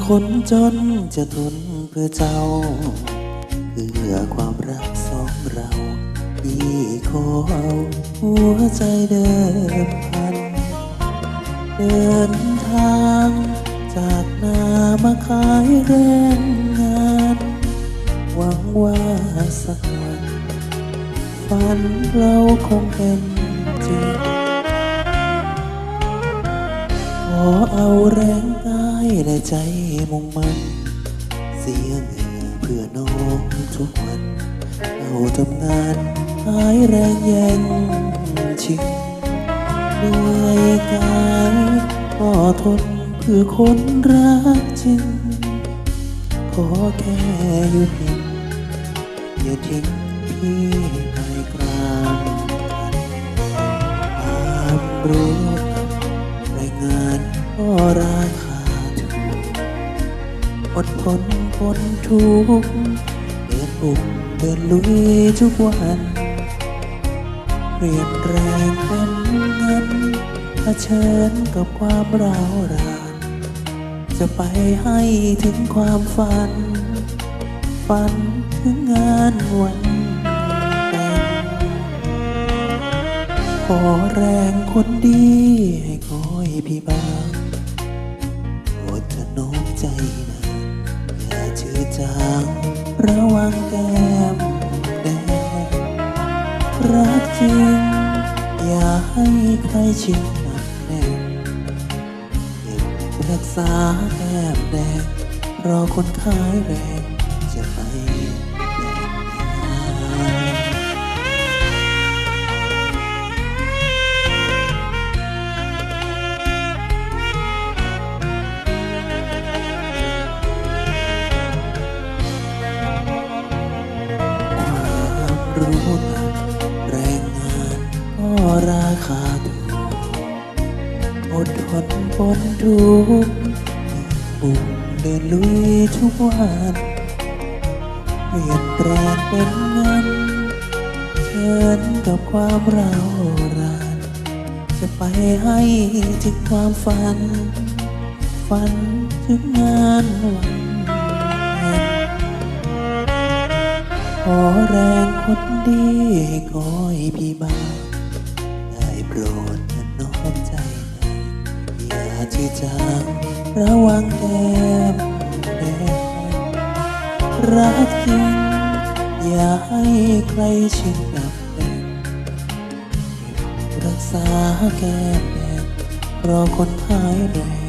คือคนจนจะทนเพื่อเจ้า เพื่อความรักสองเราที่ขอเอาหัวใจเดิมพัน เดินทางจากนามาขายแรงงาน หวังว่าสักวันฝันเราคงเป็นจริงขอเอาแรงกายและใจ มุ่งมันเสียเหงื่อเพื่อน้องทุกวันเอาทำงานหายแรงแย่งชิงเหนื่อยกายก็ทนเพื่อคนรักจริง ขอแค่อยู่เพียงอย่าทิ้งพี่ไปกลางความรู้ อดทนทนทุกข์เดินบุกเดินลุยทุกวันเปลี่ยนแรงเป็นเงินเผชิญกับความร้าวราน จะไปให้ถึงความฝัน ฝันถึงงานวันแต่งขอแรงคนดีให้คอยพี่บ้าง ระวังแก้มแดงรักจริง อย่าให้ใครชิงหนักแน่นเก็บรักษาแก้มแดงรอคนขายแรง รู้ต่างแรงงานก็ราคาถูกอดทนปนทุกข์บุกเดินลุยทุกวันเปลี่ยนแปลงเป็นเงินเชิญกับความเรารานจะไปให้ถึงความฝัน ฝันถึงงานวัน อแรงคนดีให้คอยพี่บ้างได้โปรดถนอมใจหน่อยอย่าจืดจางระวังแก้มแดงรักจริงอย่าให้ใครชิงดับแดงรักษาแก้มแดงรอคนหายแรง